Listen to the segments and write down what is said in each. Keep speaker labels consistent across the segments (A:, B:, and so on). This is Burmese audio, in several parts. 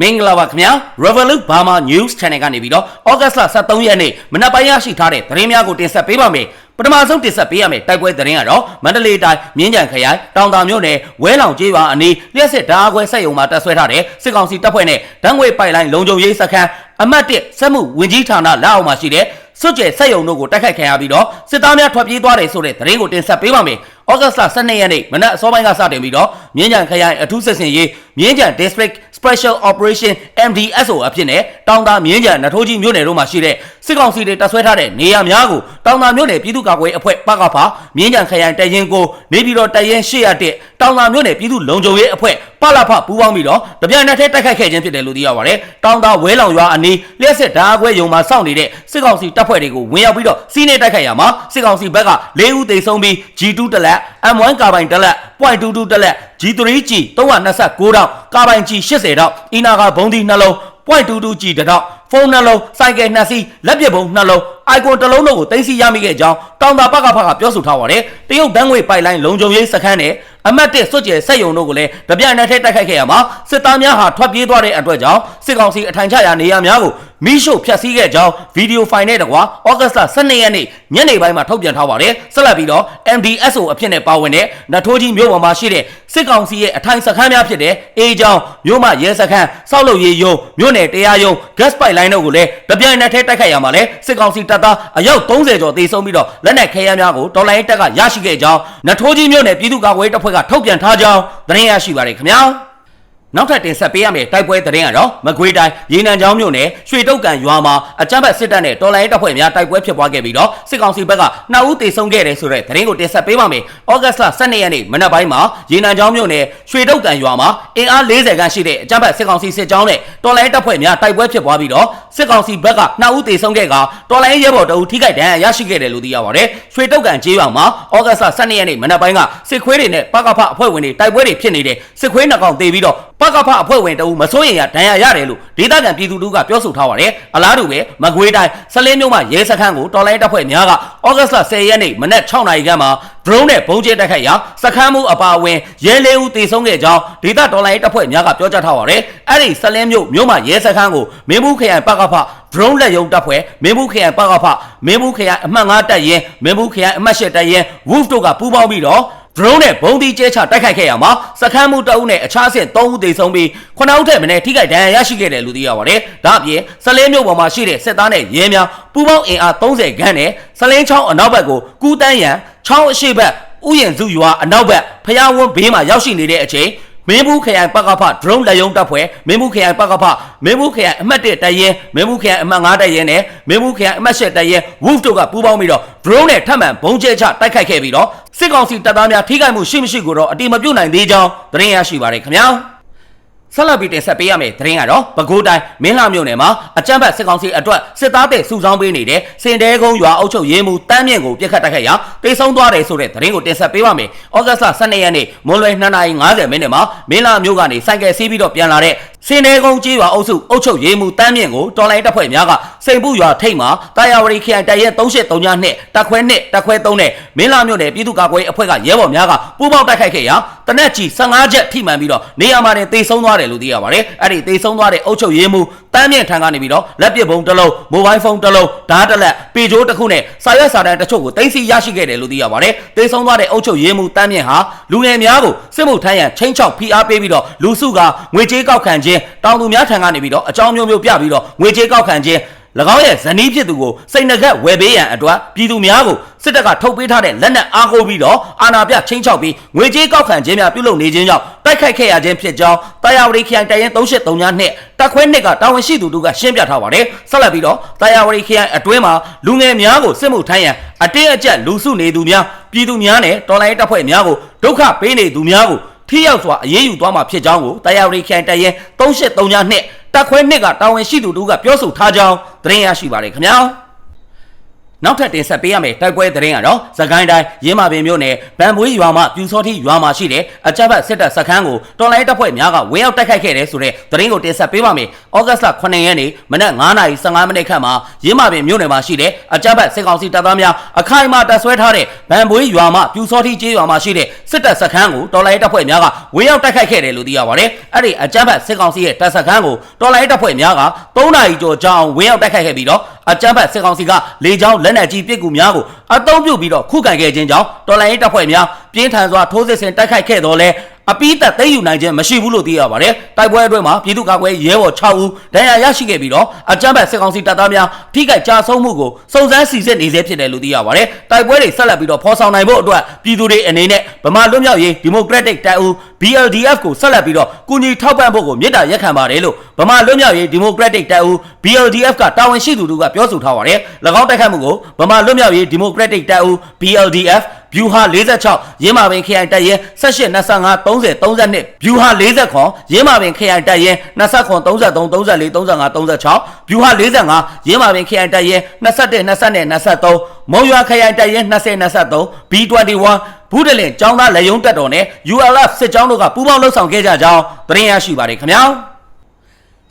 A: မင်္ဂလာပါခင်ဗျာ Revolut Burma News Channel ကနေပြီးတော့ဩဂတ်စ်လ23ရက်နေ့မနက်ပိုင်းရရှိထားတဲ့သတင်းများကိုတင်ဆက်ပေးပါမယ်ပထမဆုံးတင်ဆက်ပေးရမယ့်တိုက်ပွဲသတင်းကတော့မန္တလေးတိုင်းမြင်းကြံခရိုင်တောင်တာမြို့နယ်ဝဲလောင်ကျေးရွာအနီးလျှက်စစ်ဓာတ်အခွဲစက်ရုံမှာတပ်ဆွဲထားတဲ့စစ်ကောင်စီတပ်ဖွဲ့နဲ့ဓာတ်ငွေပိုက်လိုင်းလုံခြုံရေးစခန်းအမှတ်1စက်မှုဝင်ကြီးဌာနလက်အောက်မှာရှိတဲ့စွတ်ကျဲစက်ရုံတို့ကိုတိုက်ခိုက်ခံရပြီးတော့စစ်သားများထွက်ပြေးသွားတယ်ဆိုတဲ့သတင်းကိုတင်ဆက်ပေးပါမယ်။ဩဂတ်စ်လ12ရက်နေ့မနက်အစောပိုင်းကစတင်ပြီးတော့မြင်းကြံခရိုင်အထူးစစ်စင်ရေးမြင်းကြံ District Special Operation MDSO အဖြစ်နဲ့တောင်တာမြင်းကြံနထိုးကြီးမြို့နယ်တို့မှာရှိတဲ့စစ်ကောင်စီတွေတပ်ဆွဲထားတဲ့နေရာများကိုတောင်တာမြို့နယ်ပြည်သူ့ကာကွယ်အဖွဲ့ပကဖာမြင်းကြံခရိုင်တရင်ကိုနေပြည်တော်တရင်801တောင်တာမြို့နယ်ပြည်သူ့လုံခြုံရေးအဖွဲ့ပလဖပူးပေါင်းပြီးတော့တပြိုင်နက်တည်းတိုက်ခိုက်ခဲ့ခြင်းဖြစ်တယ်လို့သိရပါတယ်။တောင်တာဝဲလောင်ရွာအနီးလျှက်စစ်ဓာတ်အခွဲယုံမှာစောင့်နေတဲ့စစ်ကောင်စီတပ်ဖွဲ့တွေကိုဝင်ရောက်ပြီးတော့စီးနေတိုက်ခိုက်ရမှာစစ်ကောင်စီဘက်က၄ဦးသေဆုံးပြီး G2 တလက် M1 ကာဘိုင်တလက် .22 တလက် G3G 329တောင်ကာဘိုင် G 80တောင်အီနာကဘုံဒီနှလုံး .22G တတောင်ဖုန်းနှလုံးစိုက်ကယ်နှစ်စီးလက်ပစ်ပုံနှလုံး icon တစ်လုံးတို့ကိုတင်စီရမိခဲ့ကြောင်းတောင်တာပကဖကပြောဆိုထားပါတယ်တရုတ်တန်းငွေပိုက်လိုင်းလုံခြုံရေးစခန်းနဲ့အမတ်တစ်စွတ်ကျဲစက်ယုံတို့ကိုလည်းတပြိုင်နက်တည်းတိုက်ခိုက်ခဲ့ရမှာစစ်သားများဟာထွက်ပြေးသွားတဲ့အတွက်ကြောင့်စစ်ကောင်စီအထိုင်ချရာနေရာများကို မိရှုဖျက်ဆီးခဲ့ကြောင်းဗီဒီယိုဖိုင်နဲ့တကွာဩဂတ်စ်လ12ရက်နေ့ညနေပိုင်းမှာထုတ်ပြန်ထားပါတယ်ဆက်လက်ပြီးတော့ MDSO အဖြစ်နဲ့ပါဝင်တဲ့နထိုးကြီးမြို့ပေါ်မှာရှိတဲ့စစ်ကောင်စီရဲ့အထိုင်စခန်းများဖြစ်တဲ့အေးချောင်းမြို့မရဲစခန်းစောက်လုပ်ရေးယုံမြို့နယ်တရားယုံ gas pipeline တို့ကိုလည်းတပြိုင်နက်တည်းတိုက်ခိုက်ရမှာလဲစစ်ကောင်စီတပ်သားအယောက်30ကျော်သေဆုံးပြီးတော့လက်နက်ခဲယမ်းများကိုတော်လိုင်းတပ်ကရရှိခဲ့ကြောင်းနထိုးကြီးမြို့နယ်ပြည်သူ့ကာကွယ်ရေးတပ်ဖွဲ့ကထုတ်ပြန်ထားကြောင်းသတင်းရရှိပါတယ်ခင်ဗျာ နောက်ထပ်တင်ဆက်ပေးရမယ့်တိုက်ပွဲသတင်းကတော့မကွေးတိုင်းရေနံချောင်းမြို့နယ်ရွှေတုတ်ကန်ရွာမှာအကြမ်းဖက်စစ်တပ်နဲ့တော်လိုင်းတပ်ဖွဲ့များတိုက်ပွဲဖြစ်ပွားခဲ့ပြီးတော့စစ်ကောင်စီဘက်ကနှစ်ဦးသေဆုံးခဲ့တယ်ဆိုတဲ့သတင်းကိုတင်ဆက်ပေးပါမယ်။ဩဂတ်စ်လ12ရက်နေ့မနက်ပိုင်းမှာရေနံချောင်းမြို့နယ်ရွှေတုတ်ကန်ရွာမှာအင်အား40ခန့်ရှိတဲ့အကြမ်းဖက်စစ်ကောင်စီစစ်ကြောင်းနဲ့တော်လိုင်းတပ်ဖွဲ့များတိုက်ပွဲဖြစ်ပွားပြီးတော့စစ်ကောင်စီဘက်ကနှစ်ဦးသေဆုံးခဲ့ကတော်လိုင်းရဲဘော်တအူထိခိုက်ဒဏ်ရာရရှိခဲ့တယ်လို့သိရပါတယ်။ရွှေတုတ်ကန်ကျေးရွာမှာဩဂတ်စ်လ12ရက်နေ့မနက်ပိုင်းကစစ်ခွေးတွေနဲ့ပကဖအဖွဲ့ဝင်တွေတိုက်ပွဲတွေဖြစ်နေတဲ့စစ်ခွေးနှစ်ကောင်သေပြီးတော့ပကဖအဖွဲ့ဝင်တအူမစိုးရင်ရဒဏ်ရာရတယ်လို့ဒေသခံပြည်သူတို့ကပြောဆိုထားပါတယ်။အလားတူပဲမကွေးတိုင်းဆလင်းမြို့မှာရဲစခန်းကိုတော်လိုင်းတပ်ဖွဲ့များကဩဂတ်စ်လ10ရက်နေ့မနက်6နာရီခန့်မှာ drone နဲ့ပုံကျဲတိုက်ခိုက်ရာစခန်းမှုအပါအဝင်ရဲလေးဦးသေဆုံးခဲ့ကြောင်းဒေသတော်လိုင်းတပ်ဖွဲ့များကပြောကြားထားပါတယ်။အဲ့ဒီဆလင်းမြို့မြို့မှာရဲစခန်းကိုမင်းဘူးခရိုင်ပကဖ drone လက်ယုံတပ်ဖွဲ့မင်းဘူးခရိုင်ပကဖမင်းဘူးခရိုင်အမှတ်9တပ်ရင်မင်းဘူးခရိုင်အမှတ်10တပ်ရင် wolf တို့ကပူးပေါင်းပြီးတော့ drone နဲ့ဘုံဒီကျဲချတိုက်ခိုက်ခဲ့ရမှာစခန်းမှုတအုပ်နဲ့အခြားဆင့်3ဦးသေဆုံးပြီး9ဦးထက်မနည်းထိခိုက်ဒဏ်ရာရရှိခဲ့တယ်လို့သိရပါတယ်။ဒါ့အပြင်ဆလင်းမြို့ပေါ်မှာရှိတဲ့စစ်သားနဲ့ရဲများပူးပေါင်းအင်အား30ခန်းနဲ့ဆလင်းချောင်းအနောက်ဘက်ကိုကူးတန်းရန်ချောင်းအရှိဘက်ဥယျာဉ်စုရွာအနောက်ဘက်ဖျားဝန်းဘေးမှာရောက်ရှိနေတဲ့အချိန် မင်းဘူးခရိုင်ပကဖ drone လက်ယုံတပ်ဖွဲ့မင်းဘူးခရိုင်ပကဖမင်းဘူးခရိုင်အမှတ်1တပ်ရင်မင်းဘူးခရိုင်အမှတ်5တပ်ရင်နဲ့မင်းဘူးခရိုင်အမှတ်10တပ်ရင် wolf တို့ကပူးပေါင်းပြီးတော့ drone နဲ့ထပ်မံဘုံကျဲချတိုက်ခိုက်ခဲ့ပြီးတော့စစ်ကောင်စီတပ်သားများထိခိုက်မှုရှိမရှိကိုတော့အတိမပြုတ်နိုင်သေးကြောင်းသတင်းရရှိပါတယ်ခင်ဗျာ ဆက်လက်ပြီးတင်ဆက်ပေးရမယ့်သတင်းကတော့ပဲခူးတိုင်းမင်းလှမြို့နယ်မှာအကြမ်းဖက်စစ်ကောင်စီအတွက်စစ်သားတဲ့စုဆောင်းပေးနေတဲ့စင်တဲကုန်းရွာအုပ်ချုပ်ရေးမှူးတန်းမြင့်ကိုပြစ်ခတ်တိုက်ခိုက်ရာတိတ်ဆုံးသွားတယ်ဆိုတဲ့သတင်းကိုတင်ဆက်ပေးပါမယ်။ဩဂတ်စ်လ12ရက်နေ့မွန်လွယ်2:50မိနစ်မှာမင်းလှမြို့ကနေစိုက်ကယ်စီးပြီးတော့ပြန်လာတဲ့စင်တဲကုန်းကျေးရွာအုပ်စုအုပ်ချုပ်ရေးမှူးတန်းမြင့်ကိုတော်လိုင်းတပ်ဖွဲ့များကစိန်ပူရွာထိတ်မှာတာယာဝတီခရိုင်တရဲ3839နှစ်တက်ခွဲ2တက်ခွဲ3နဲ့မင်းလှမြို့နယ်ပြည်သူ့ကာကွယ်ရေးအဖွဲ့ကရဲဘော်များကပူးပေါင်းတိုက်ခိုက်ခဲ့ရာတနက်ကြီး15ချက်ထိမှန်ပြီးတော့နေရာမှာတင်သေဆုံးသွားတယ်လို့သိရပါတယ်။အဲ့ဒီသေဆုံးသွားတဲ့အုပ်ချုပ်ရေးမှူးတန်းမြင့်ထံကနေပြီးတော့လက်ပစ်ဘုံတစ်လုံးမိုဘိုင်းဖုန်းတစ်လုံးဓာတ်တစ်လက်ပေဂျိုးတစ်ခုနဲ့စာရွက်စာတမ်းတချို့ကိုတင်စီရရှိခဲ့တယ်လို့သိရပါတယ်။သေဆုံးသွားတဲ့အုပ်ချုပ်ရေးမှူးတန်းမြင့်ဟာလူငယ်များကိုစစ်မှုထမ်းရန်ချင်းချောက်ဖိအားပေးပြီးတော့လူစုကငွေကြေးကောက်ခံခြင်းတောင်သူများထံကနေပြီးတော့အကြောင်းမျိုးမျိုးပြပြီးတော့ငွေကြေးကောက်ခံခြင်း၎ င်းရဲ့ဇနီးဖြစ်သူကိုစိတ်နှကက်ဝယ်ပေးရန်အတွက်ပြည်သူများကိုစစ်တပ်ကထုတ်ပေးထားတဲ့လက်နက်အားကိုးပြီးတော့အာဏာပြချင်းချောက်ပြီးငွေကြေးကောက်ခံခြင်းများပြုလုပ်နေခြင်းကြောင့်တိုက်ခိုက်ခဲ့ရခြင်းဖြစ်ကြောင်းတာယာဝတီခရိုင်တရင်383ညနှစ်တက်ခွဲနှစ်ကတာဝန်ရှိသူတို့ကရှင်းပြထားပါတယ်ဆက်လက်ပြီးတော့တာယာဝတီခရိုင်အတွင်းမှာလူငယ်များကိုစစ်မှုထမ်းရန်အတင်းအကျပ်လူစုနေသူများပြည်သူများနဲ့တော်လိုင်းတပ်ဖွဲ့များကိုဒုက္ခပေးနေသူများကို ထိရောက်စွာအရေးယူသွားမှာဖြစ်ကြောင်းကိုတာယာဝတီခရိုင်တရင်383ညနှစ်တက်ခွဲနှစ်ကတာဝန်ရှိသူတို့ကပြောဆိုထားကြောင်းသတင်းရရှိပါတယ်ခင်ဗျာ နောက်ထပ်တင်ဆက်ပေးရမယ့်တိုက်ပွဲသတင်းကတော့သခိုင်းတိုင်းရင်းမာပင်မြို့နယ်ဗန်မွေးရွာမှပြူစောတိရွာမှာရှိတဲ့အကြမ်းဖက်စစ်တပ်စခန်းကိုတော်လိုင်းတပ်ဖွဲ့များကဝင်းရောက်တိုက်ခိုက်ခဲ့တယ်ဆိုတဲ့သတင်းကိုတင်ဆက်ပေးပါမယ်။ဩဂတ်စ်လ9ရက်နေ့မနက်9:15မိနစ်ခန့်မှာရင်းမာပင်မြို့နယ်မှာရှိတဲ့အကြမ်းဖက်စစ်ကောင်စီတပ်သားများအခိုင်အမာတပ်ဆွဲထားတဲ့ဗန်ပွေးရွာမှပြူစောတိကျေးရွာမှာရှိတဲ့စစ်တပ်စခန်းကိုတော်လိုင်းတပ်ဖွဲ့များကဝင်းရောက်တိုက်ခိုက်ခဲ့တယ်လို့သိရပါတယ်။အဲ့ဒီအကြမ်းဖက်စစ်ကောင်စီရဲ့တပ်စခန်းကိုတော်လိုင်းတပ်ဖွဲ့များက3နာရီကျော်ကြာအောင်ဝင်းရောက်တိုက်ခိုက်ခဲ့ပြီးတော့အကြမ်းဖက်စစ်ကောင်စီကလေကြောင်းလက်နက်ကြီးပစ်ကူများကိုအသုံးပြုပြီးတော့ခုခံခဲ့ခြင်းကြောင့်တော်လိုင်းတပ်ဖွဲ့များပြင်းထန်စွာထိုးစစ်ဆင်တိုက်ခိုက်ခဲ့တော်လဲအပိသက်သိမ်းယူနိုင်ခြင်းမရှိဘူးလို့သိရပါတယ်။တိုက်ပွဲအတွင်းမှာပြည်သူ့ကာကွယ်ရဲဘော်6ဦးဒဏ်ရာရရှိခဲ့ပြီးတော့အကြမ်းဖက်စစ်ကောင်စီတပ်သားများထိခိုက်ကြဆုံးမှုကိုစုံစမ်းစီစစ်နေဆဲဖြစ်တယ်လို့သိရပါတယ်။တိုက်ပွဲတွေဆက်လက်ပြီးတော့ဖော်ဆောင်နိုင်ဖို့အတွက်ပြည်သူတွေအနေနဲ့ဗမာလွတ်မြောက်ရေးဒီမိုကရက်တစ်တပ်ဦး BLDF ကိုဆက်လက်ပြီးတော့ကူညီထောက်ပံ့ဖို့ကိုမြစ်တာရက်ခံပါတယ်လို့ဗမာလွတ်မြောက်ရေးဒီမိုကရက်တစ်တပ်ဦး BLDF ကတာဝန်ရှိသူတို့ကပြောဆိုထားပါတယ်။၎င်းတိုက်ခတ်မှုကိုဗမာလွတ်မြောက်ရေးဒီမိုကရက်တစ်တပ်ဦး BLDF ဗျူဟာ46ရင်းမာပင်ခရိုင်တပ်ရဲ18 25 30 32ဗျူဟာ40ရင်းမာပင်ခရိုင်တပ်ရဲ29 33 34 35 36ဗျူဟာ45ရင်းမာပင်ခရိုင်တပ်ရဲ21 20 23မုံရွာခရိုင်တပ်ရဲ20 23 B21 ဘူးတလင်ចောင်းသားလက်ယုံတက်တော်နဲ့ ULF စစ်ကြောင်းတို့ကပူးပေါင်းလှုပ်ဆောင်ခဲ့ကြကြောင်းသတင်းရရှိပါတယ်ခင်ဗျာ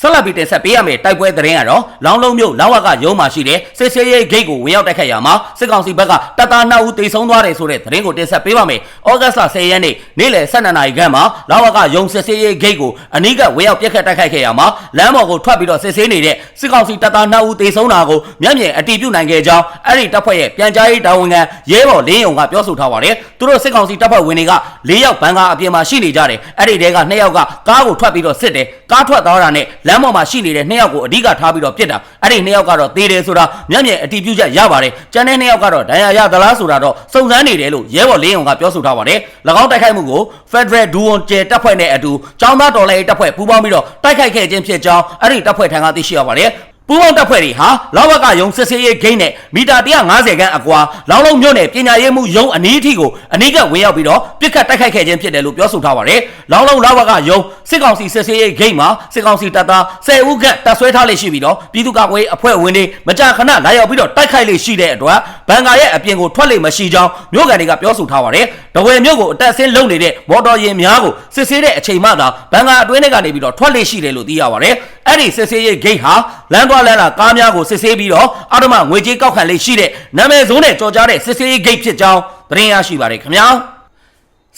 A: ဆက်လက်ပြီးတင်ဆက်ပေးရမယ့်တိုက်ပွဲသတင်းကတော့လောင်းလုံးမြို့လောင်းဝကရုံးမှာရှိတဲ့စစ်စေးရေးဂိတ်ကိုဝင်ရောက်တိုက်ခိုက်ရမှာစစ်ကောင်စီဘက်ကတပ်သား2ဦးတေဆုံးသွားတယ်ဆိုတဲ့သတင်းကိုတင်ဆက်ပေးပါမယ်။ဩဂတ်စ်လ10ရက်နေ့နေ့လယ်12နာရီခန့်မှာလောင်းဝကရုံးစစ်စေးရေးဂိတ်ကိုအနီးကဝင်ရောက်ပြက်ခတ်တိုက်ခိုက်ခဲ့ရမှာလမ်းပေါ်ကိုထွက်ပြီးတော့စစ်ဆေးနေတဲ့စစ်ကောင်စီတပ်သား2ဦးတေဆုံးတာကိုမျက်မြင်အတည်ပြုနိုင်ခဲ့ကြောင်းအဲ့ဒီတပ်ဖွဲ့ရဲ့ပြန်ကြားရေးတာဝန်ခံရဲဘော်လင်းယုံကပြောဆိုထားပါတယ်။သူတို့စစ်ကောင်စီတပ်ဖွဲ့ဝင်တွေက၄ယောက်ဘန်ကာအပြင်မှာရှိနေကြတယ်။အဲ့ဒီတဲက2ယောက်ကကားကိုထွက်ပြီးတော့စစ်တယ်။ကားထွက်သွားတာနဲ့လမ်းပေါ်မှာရှိနေတဲ့2ယောက်ကိုအဓိကထားပြီးတော့ပြစ်တာအဲ့ဒီ2ယောက်ကတော့သေတယ်ဆိုတာမျက်မြင်အတည်ပြုချက်ရပါတယ်ကျန်တဲ့2ယောက်ကတော့ဒဏ်ရာရသလားဆိုတာတော့စုံစမ်းနေတယ်လို့ရဲဘော်လင်းအောင်ကပြောဆိုထားပါတယ်၎င်းတိုက်ခိုက်မှုကို Federal Duon ကျဲတပ်ဖွဲ့နဲ့အတူចောင်းသားတော်လှန်ရေးတပ်ဖွဲ့ပူးပေါင်းပြီးတော့တိုက်ခိုက်ခဲ့ခြင်းဖြစ်ကြောင်းအဲ့ဒီတပ်ဖွဲ့ထံကသိရှိရပါတယ် ပူးပေါင်းတပ်ဖွဲ့တွေဟာလောက်ဘကယုံစစ်စေးရေးဂိမ်းနဲ့မီတာ150ခန်းအကွာလောင်းလုံးမြို့နယ်ပညာရေးမှုယုံအနီးအထိကိုအနီးကဝင်ရောက်ပြီးတော့ပြစ်ခတ်တိုက်ခိုက်ခဲ့ခြင်းဖြစ်တယ်လို့ပြောဆိုထားပါတယ်။လောင်းလုံးလောက်ဘကယုံစစ်ကောင်စီစစ်စေးရေးဂိမ်းမှာစစ်ကောင်စီတပ်သား10ဦးခန့်တပ်ဆွဲထားလေရှိပြီးတော့ပြည်သူ့ကာကွယ်ရေးအဖွဲ့ဝင်တွေမကြာခဏလာရောက်ပြီးတော့တိုက်ခိုက်လေရှိတဲ့အတွက်ဘန်ကာရဲ့အပြင်ကိုထွက်လေမရှိကြောင်းမြို့ကန်တွေကပြောဆိုထားပါတယ်။တဝယ်မြို့ကိုအတက်ဆင်းလုံနေတဲ့မော်တော်ယာဉ်များကိုစစ်ဆေးတဲ့အချိန်မှသာဘန်ကာအတွင်းထဲကနေပြီးတော့ထွက်လေရှိတယ်လို့သိရပါတယ်။ အဲ့ဒီစစ်ဆေးရေးဂိတ်ဟာလမ်းသွားလမ်းလာကားများကိုစစ်ဆေးပြီးတော့အော်တိုမငွေကြေးကောက်ခံလေးရှိတဲ့နာမည်ဆိုးနဲ့ကြော်ကြားတဲ့စစ်ဆေးရေးဂိတ်ဖြစ်ကြောင်းသတင်းရရှိပါတယ်ခင်ဗျာ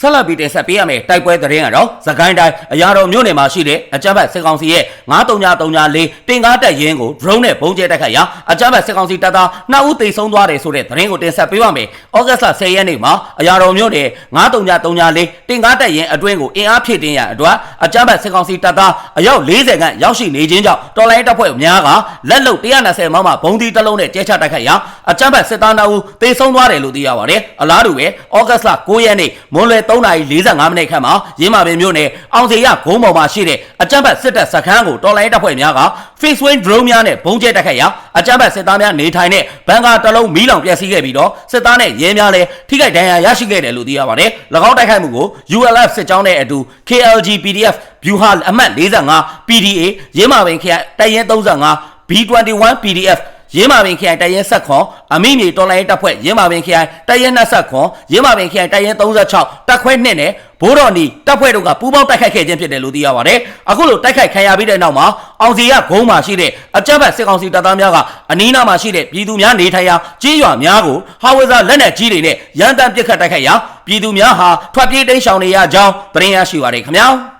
A: ဆက်လက်ပြီးတင်ဆက်ပေးရမယ်တိုက်ပွဲသတင်းကတော့သခိုင်းတိုင်းအရာတော်မြို့နယ်မှာရှိတဲ့အကြမ်းဖက်စစ်ကောင်စီရဲ့9334တင်ကားတက်ရင်ကို drone နဲ့ပုံကျဲတိုက်ခိုက်ရာအကြမ်းဖက်စစ်ကောင်စီတပ်သား2ဦးသေဆုံးသွားတယ်ဆိုတဲ့သတင်းကိုတင်ဆက်ပေးပါမယ်။ဩဂတ်စ်လ10ရက်နေ့မှာအရာတော်မြို့နယ်9334တင်ကားတက်ရင်အတွင်းကိုအင်အားဖြည့်တင်းရအတွက်အကြမ်းဖက်စစ်ကောင်စီတပ်သားအယောက်40ခန့်ရောက်ရှိနေခြင်းကြောင့်တော်လိုင်းတပ်ဖွဲ့များကလက်လုံ120မမဘုံဒီတစ်လုံးနဲ့ကျဲချတိုက်ခိုက်ရာအကြမ်းဖက်စစ်သား2ဦးသေဆုံးသွားတယ်လို့သိရပါတယ်။အလားတူပဲဩဂတ်စ်လ9ရက်နေ့မွန်းလွယ်3:45မိနစ်ခန့်မှာရင်းမာပင်မြို့နယ်အောင်စေရဂုံးပေါ်မှာရှိတဲ့အကြမ်းဖက်စစ်တပ်စခန်းကိုတော်လိုင်းတပ်ဖွဲ့များက face wing drone များနဲ့ဘုံကျဲတိုက်ခိုက်ရာအကြမ်းဖက်စစ်သားများနေထိုင်တဲ့ဘန်ကာတလုံးမီးလောင်ပျက်စီးခဲ့ပြီးတော့စစ်သားနဲ့ရဲများလည်းထိခိုက်ဒဏ်ရာရရှိခဲ့တယ်လို့သိရပါတယ်။၎င်းတိုက်ခိုက်မှုကို ULF စစ်ကြောင်းနဲ့အတူ KLG PDF ဗျူဟာအမှတ်45 PDA ရင်းမာပင်ခရိုင်တိုက်ရင်35 B21 PDF ရင်းမာပင်ခရိုင်တရဲဆက်ခွန်အမိမြေတော်လိုင်းတပ်ဖွဲ့ရင်းမာပင်ခရိုင်တရဲ20ခွန်ရင်းမာပင်ခရိုင်တရဲ36တပ်ခွဲ2နဲ့ဘိုးတော်နီတပ်ဖွဲ့တို့ကပူးပေါင်းတိုက်ခိုက်ခဲ့ခြင်းဖြစ်တယ်လို့သိရပါတယ်။အခုလိုတိုက်ခိုက်ခံရပြီးတဲ့နောက်မှာအောင်စီရဂုံးမှာရှိတဲ့အကြမ်းဖက်စစ်ကောင်စီတပ်သားများကအနီးနားမှာရှိတဲ့ပြည်သူများနေထိုင်ရာကြေးရွာများကိုဟာဝဇာလက်နက်ကြီးတွေနဲ့ရန်တမ်းပစ်ခတ်တိုက်ခိုက်ရာပြည်သူများဟာထွက်ပြေးတိမ်းရှောင်နေရကြောင်းသတင်းရရှိပါရခင်ဗျာ။